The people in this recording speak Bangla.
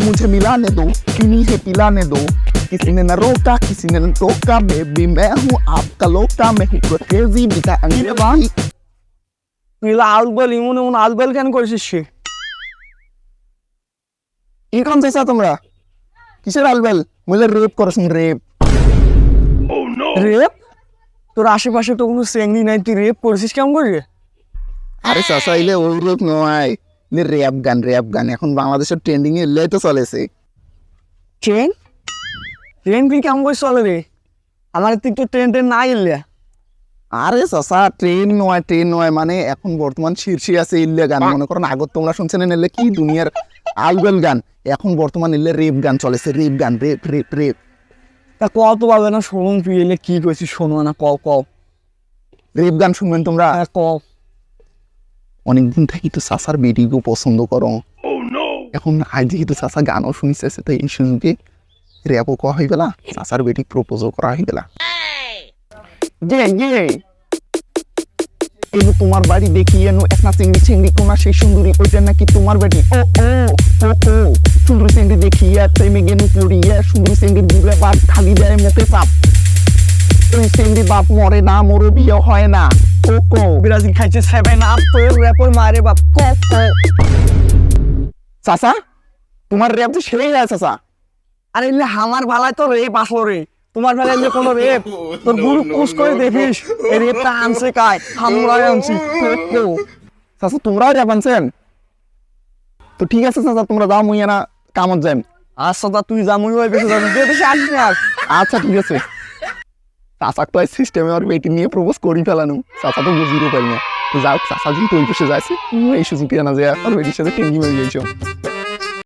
मुझे मिलाने दो चीनी है पिलाने दो किसी ने न रोका किसी ने न टोका बेबी मैं हूँ आपका लोका मैं हूँ क्रेजी बिता अंगे भाई তুই আলবেল ইমন এমন আলবেল কেন করেছিস সে কি কাম চাইছা তোমরা কিসের আলবেল মুলে রেপ করছেন রেপ রেপ তোর আশেপাশে তো কোনো চেংড়ি নাই তুই রেপ করেছিস কেমন করে আরে চাচা ইলে ওই রেপ নয় ইলে র্যাপ গান র্যাপ গান। এখন বাংলাদেশের ট্রেন্ডিং এ এলে তো চলেছে। ট্রেন ট্রেন তুই কেমন করে চলে রে? আমার তুই তো ট্রেন ট্রেন না এলে আরে চাচা ট্রেন নয় ট্রেন নয়। মানে এখন বর্তমান শীর্ষে আছে ইল্লে গান। মনে করেন আগত তোমরা শুনছেন এলে কি দুনিয়ার আলবেল গান। এখন বর্তমান ইল্লে রেপ গান চলেছে রেপ গান রেপ রেপ রেপ তা কত পাবে না শোন তুই এলে কি করছিস শোনো না ক ক রেপ গান শুনবেন তোমরা? হ্যাঁ, ক অনেকদিন থেকে তো চাচার বেটিকে পছন্দ করো। এখন আজ যেহেতু চাচা গানও শুনিছে তো এই সুযোগে র্যাপও করা হয়ে গেলা চাচার বেটি প্রপোজও করা হয়ে গেলা। যে যে এলো তোমার বাড়ি দেখি এনো একটা চিংড়ি চিংড়ি কোনা সেই সুন্দরী ওইটা নাকি তোমার বেটি ও ও ও ও সুন্দরী চিংড়ি দেখিয়া প্রেমে গেনু পড়িয়া সুন্দরী চিংড়ি বাদ খালি দেয় মুখে চাপ। ওই চিংড়ি বাপ মরে না মরে বিয়ে হয় না। ও ব্রাজিল খাইছে সেভেন আপ র্যাপর মারে বাপ। ক ক চাচা তোমার র্যাপ তো সেরেই যায় চাচা। আরে এলে আমার ভালায় তো রেপ আসলো রে। তোমার এলে কোনো রেপ তোর গুরু করে দেখিস এই রেপটা আনছে কায় আনছি। চাচা তোমরাও র্যাপ আনছেন? তো ঠিক আছে চাচা তোমরা যাও মুই না কামত যাই আচ্ছা তুই যা মুই বেশি বেশি আসবি না। আচ্ছা ঠিক আছে। চাচাক তো সিস্টেমে আর বেটি নিয়ে প্রপোজ করি ফেলানো। চাচা তো বুঝিরও পারি না। যাও চাচা যেহেতু ওই পাশে যাচ্ছে এই সুযোগ না যে আর বেটির সাথে টেঙ্গি মেরে গেছো